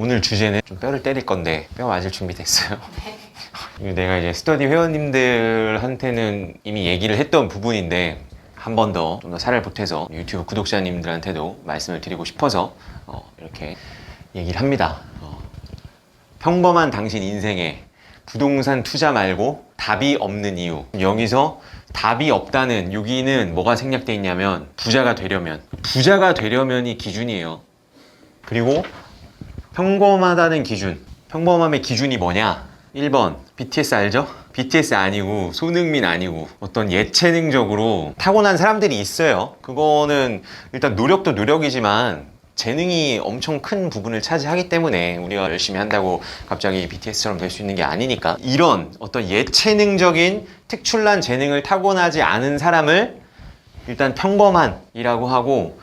오늘 주제는 좀 뼈를 때릴 건데 뼈 맞을 준비 됐어요. 내가 이제 스터디 회원님들한테는 이미 얘기를 했던 부분인데 한 번 더 좀 더 살을 보태서 유튜브 구독자님들한테도 말씀을 드리고 싶어서 어, 이렇게 얘기를 합니다. 어, 평범한 당신 인생에 부동산 투자 말고 답이 없는 이유. 여기서 답이 없다는 여기는 뭐가 생략돼 있냐면 부자가 되려면 부자가 되려면이 기준이에요. 그리고 평범하다는 기준. 평범함의 기준이 뭐냐? 1번 BTS 알죠? BTS 아니고 손흥민 아니고 어떤 예체능적으로 타고난 사람들이 있어요. 그거는 일단 노력도 노력이지만 재능이 엄청 큰 부분을 차지하기 때문에 우리가 열심히 한다고 갑자기 BTS처럼 될 수 있는 게 아니니까 이런 어떤 예체능적인 특출난 재능을 타고나지 않은 사람을 일단 평범한이라고 하고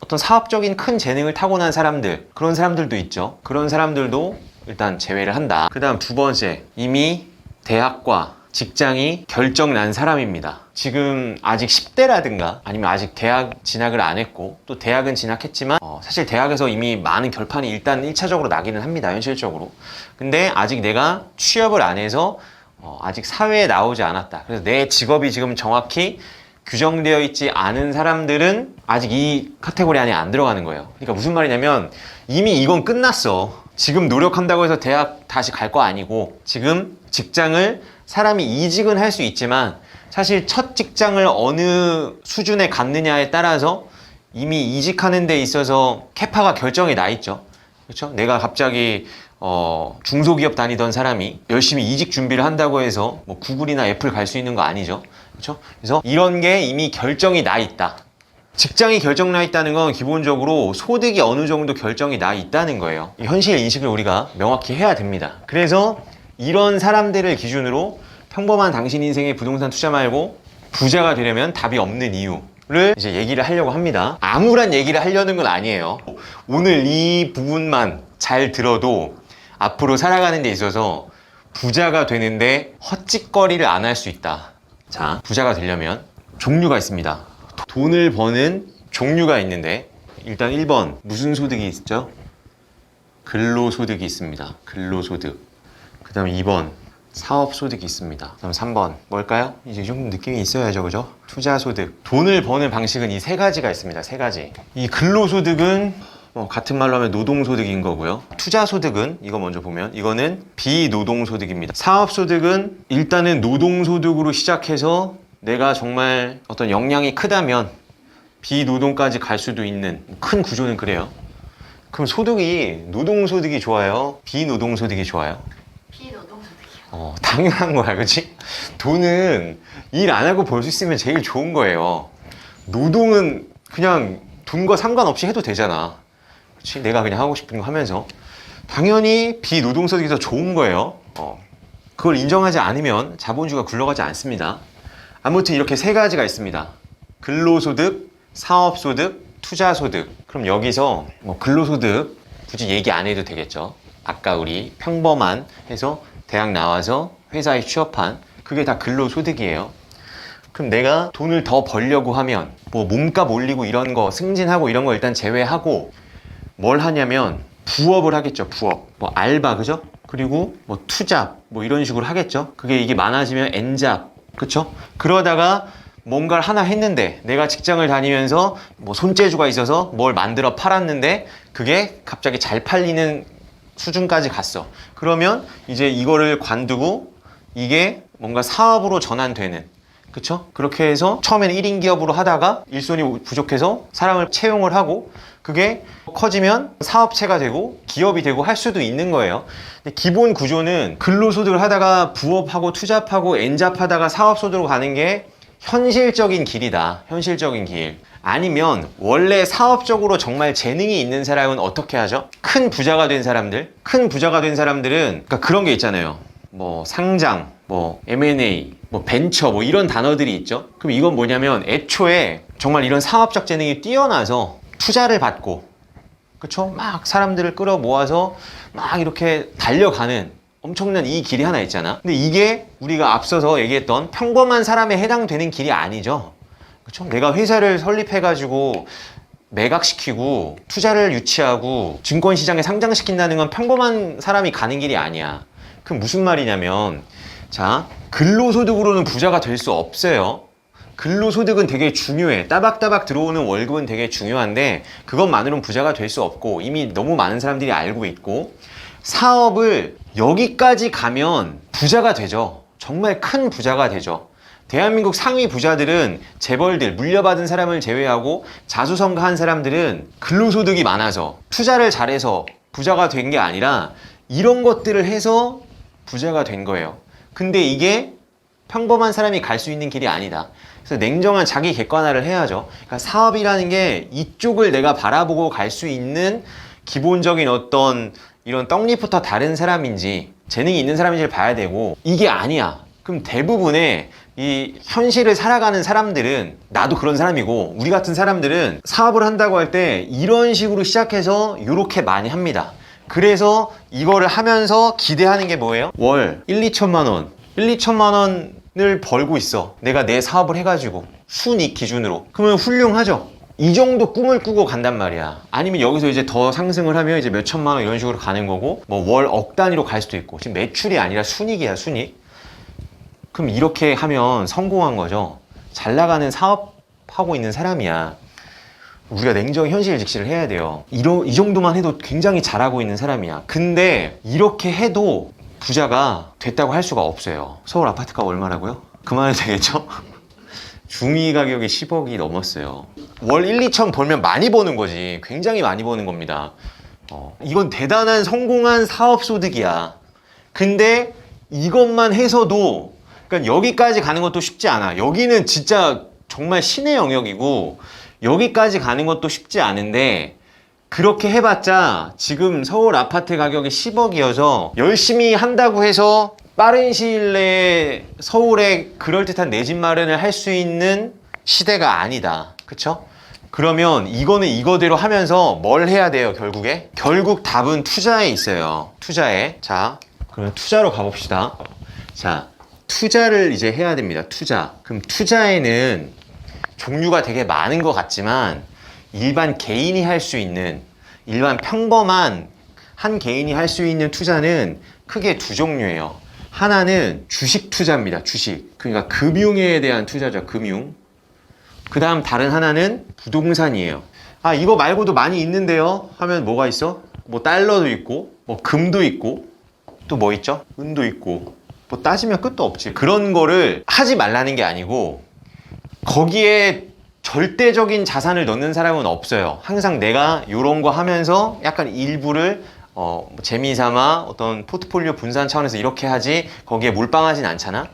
어떤 사업적인 큰 재능을 타고난 사람들 그런 사람들도 있죠. 그런 사람들도 일단 제외를 한다. 그 다음 두 번째 이미 대학과 직장이 결정 난 사람입니다. 지금 아직 10대라든가 아니면 아직 대학 진학을 안 했고 또 대학은 진학했지만 어, 사실 대학에서 이미 많은 결판이 일단 1차적으로 나기는 합니다 현실적으로. 근데 아직 내가 취업을 안 해서 어, 아직 사회에 나오지 않았다. 그래서 내 직업이 지금 정확히 규정되어 있지 않은 사람들은 아직 이 카테고리 안에 안 들어가는 거예요. 그러니까 무슨 말이냐면 이미 이건 끝났어. 지금 노력한다고 해서 대학 다시 갈 거 아니고 지금 직장을 사람이 이직은 할 수 있지만 사실 첫 직장을 어느 수준에 갖느냐에 따라서 이미 이직하는 데 있어서 캐파가 결정이 나 있죠. 그렇죠? 내가 갑자기 어, 중소기업 다니던 사람이 열심히 이직 준비를 한다고 해서 뭐 구글이나 애플 갈 수 있는 거 아니죠. 그렇죠? 그래서 이런 게 이미 결정이 나 있다. 직장이 결정 나 있다는 건 기본적으로 소득이 어느 정도 결정이 나 있다는 거예요. 이 현실 인식을 우리가 명확히 해야 됩니다. 그래서 이런 사람들을 기준으로 평범한 당신 인생의 부동산 투자 말고 부자가 되려면 답이 없는 이유 를 이제 얘기를 하려고 합니다. 아무런 얘기를 하려는 건 아니에요. 오늘 이 부분만 잘 들어도 앞으로 살아가는 데 있어서 부자가 되는데 헛짓거리를 안 할 수 있다. 자, 부자가 되려면 종류가 있습니다. 돈을 버는 종류가 있는데 일단 1번 무슨 소득이 있죠? 근로소득이 있습니다. 근로소득. 그 다음 2번 사업소득이 있습니다. 그 다음 3번 뭘까요? 이제 좀 느낌이 있어야죠, 그죠? 투자소득. 돈을 버는 방식은 이 세 가지가 있습니다. 세 가지. 이 근로소득은 뭐 같은 말로 하면 노동소득인 거고요. 투자소득은 이거 먼저 보면 이거는 비노동소득입니다. 사업소득은 일단은 노동소득으로 시작해서 내가 정말 어떤 역량이 크다면 비노동까지 갈 수도 있는 큰 구조는 그래요. 그럼 소득이 노동소득이 좋아요? 비노동소득이 좋아요? 비노동소득이요. 어, 당연한 거야, 그치? 돈은 일 안 하고 벌 수 있으면 제일 좋은 거예요. 노동은 그냥 돈과 상관없이 해도 되잖아. 내가 그냥 하고 싶은 거 하면서. 당연히 비노동소득이 더 좋은 거예요. 어. 그걸 인정하지 않으면 자본주의가 굴러가지 않습니다. 아무튼 이렇게 세 가지가 있습니다. 근로소득, 사업소득, 투자소득. 그럼 여기서 뭐 근로소득 굳이 얘기 안 해도 되겠죠. 아까 우리 평범한 해서 대학 나와서 회사에 취업한 그게 다 근로소득이에요. 그럼 내가 돈을 더 벌려고 하면 뭐 몸값 올리고 이런 거 승진하고 이런 거 일단 제외하고 뭘 하냐면 부업을 하겠죠. 부업. 뭐 알바 그죠? 그리고 뭐 투잡 뭐 이런 식으로 하겠죠. 그게 이게 많아지면 엔잡 그쵸? 그러다가 뭔가를 하나 했는데 내가 직장을 다니면서 뭐 손재주가 있어서 뭘 만들어 팔았는데 그게 갑자기 잘 팔리는 수준까지 갔어. 그러면 이제 이거를 관두고 이게 뭔가 사업으로 전환되는 그쵸? 그렇게 해서 처음에는 1인 기업으로 하다가 일손이 부족해서 사람을 채용을 하고 그게 커지면 사업체가 되고 기업이 되고 할 수도 있는 거예요. 근데 기본 구조는 근로소득을 하다가 부업하고 투잡하고 엔잡하다가 사업소득으로 가는 게 현실적인 길이다. 현실적인 길. 아니면 원래 사업적으로 정말 재능이 있는 사람은 어떻게 하죠? 큰 부자가 된 사람들, 큰 부자가 된 사람들은 그러니까 그런 게 있잖아요. 뭐 상장, 뭐 M&A, 뭐 벤처 뭐 이런 단어들이 있죠. 그럼 이건 뭐냐면 애초에 정말 이런 사업적 재능이 뛰어나서 투자를 받고 그쵸? 막 사람들을 끌어 모아서 막 이렇게 달려가는 엄청난 이 길이 하나 있잖아. 근데 이게 우리가 앞서서 얘기했던 평범한 사람에 해당되는 길이 아니죠. 그쵸? 내가 회사를 설립해가지고 매각시키고 투자를 유치하고 증권시장에 상장시킨다는 건 평범한 사람이 가는 길이 아니야. 그럼 무슨 말이냐면 자 근로소득으로는 부자가 될 수 없어요. 근로소득은 되게 중요해. 따박따박 들어오는 월급은 되게 중요한데 그것만으로는 부자가 될 수 없고 이미 너무 많은 사람들이 알고 있고 사업을 여기까지 가면 부자가 되죠. 정말 큰 부자가 되죠. 대한민국 상위 부자들은 재벌들, 물려받은 사람을 제외하고 자수성가한 사람들은 근로소득이 많아서 투자를 잘해서 부자가 된 게 아니라 이런 것들을 해서 부자가 된 거예요. 근데 이게 평범한 사람이 갈 수 있는 길이 아니다. 그래서 냉정한 자기 객관화를 해야죠. 그러니까 사업이라는 게 이쪽을 내가 바라보고 갈 수 있는 기본적인 어떤 이런 떡잎부터 다른 사람인지 재능이 있는 사람인지를 봐야 되고 이게 아니야. 그럼 대부분의 이 현실을 살아가는 사람들은 나도 그런 사람이고 우리 같은 사람들은 사업을 한다고 할 때 이런 식으로 시작해서 이렇게 많이 합니다. 그래서 이거를 하면서 기대하는 게 뭐예요? 월 1, 2천만 원. 1, 2천만 원을 벌고 있어. 내가 내 사업을 해가지고 순이익 기준으로. 그러면 훌륭하죠. 이 정도 꿈을 꾸고 간단 말이야. 아니면 여기서 이제 더 상승을 하면 이제 몇 천만 원 이런 식으로 가는 거고 뭐 월 억 단위로 갈 수도 있고 지금 매출이 아니라 순이익이야 순이익. 그럼 이렇게 하면 성공한 거죠. 잘 나가는 사업하고 있는 사람이야. 우리가 냉정 현실 직시를 해야 돼요. 이러, 이 정도만 해도 굉장히 잘하고 있는 사람이야. 근데 이렇게 해도 부자가 됐다고 할 수가 없어요. 서울 아파트가 얼마라고요? 그만해도 되겠죠? 중위 가격이 10억이 넘었어요. 월 1, 2천 벌면 많이 버는 거지. 굉장히 많이 버는 겁니다. 어, 이건 대단한 성공한 사업 소득이야. 근데 이것만 해서도 그러니까 여기까지 가는 것도 쉽지 않아. 여기는 진짜 정말 신의 영역이고 여기까지 가는 것도 쉽지 않은데 그렇게 해봤자 지금 서울 아파트 가격이 10억이어서 열심히 한다고 해서 빠른 시일 내에 서울에 그럴듯한 내 집 마련을 할 수 있는 시대가 아니다. 그쵸? 그러면 이거는 이거대로 하면서 뭘 해야 돼요, 결국에? 결국 답은 투자에 있어요. 투자에. 자, 그러면 투자로 가봅시다. 자, 투자를 이제 해야 됩니다. 투자. 그럼 투자에는 종류가 되게 많은 것 같지만 일반 개인이 할 수 있는 일반 평범한 한 개인이 할 수 있는 투자는 크게 두 종류예요. 하나는 주식 투자입니다. 주식. 그러니까 금융에 대한 투자죠. 금융. 그 다음 다른 하나는 부동산이에요. 아, 이거 말고도 많이 있는데요? 하면 뭐가 있어? 뭐 달러도 있고, 뭐 금도 있고, 또 뭐 있죠? 은도 있고. 뭐 따지면 끝도 없지. 그런 거를 하지 말라는 게 아니고, 거기에 절대적인 자산을 넣는 사람은 없어요. 항상 내가 이런 거 하면서 약간 일부를 어, 뭐 재미삼아 어떤 포트폴리오 분산 차원에서 이렇게 하지 거기에 몰빵하진 않잖아.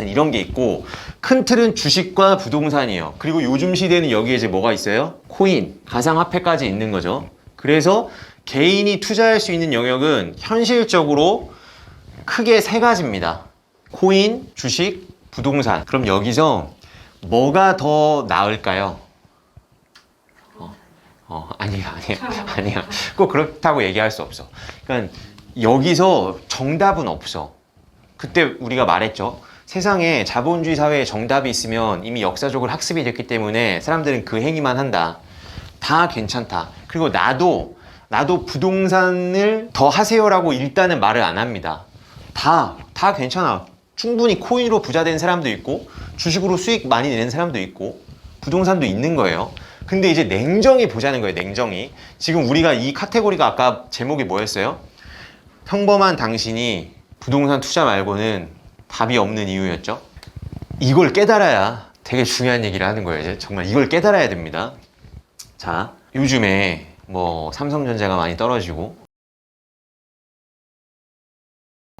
이런 게 있고 큰 틀은 주식과 부동산이에요. 그리고 요즘 시대는 여기에 이제 뭐가 있어요? 코인, 가상화폐까지 있는 거죠. 그래서 개인이 투자할 수 있는 영역은 현실적으로 크게 세 가지입니다. 코인, 주식, 부동산. 그럼 여기서 뭐가 더 나을까요? 어, 어, 아니야, 아니야, 아니야. 꼭 그렇다고 얘기할 수 없어. 그러니까 여기서 정답은 없어. 그때 우리가 말했죠. 세상에 자본주의 사회에 정답이 있으면 이미 역사적으로 학습이 됐기 때문에 사람들은 그 행위만 한다. 다 괜찮다. 그리고 나도, 나도 부동산을 더 하세요라고 일단은 말을 안 합니다. 다, 다 괜찮아. 충분히 코인으로 부자 된 사람도 있고, 주식으로 수익 많이 내는 사람도 있고, 부동산도 있는 거예요. 근데 이제 냉정히 보자는 거예요, 냉정히. 지금 우리가 이 카테고리가 아까 제목이 뭐였어요? 평범한 당신이 부동산 투자 말고는 답이 없는 이유였죠. 이걸 깨달아야 되게 중요한 얘기를 하는 거예요. 이제 정말 이걸 깨달아야 됩니다. 자, 요즘에 뭐 삼성전자가 많이 떨어지고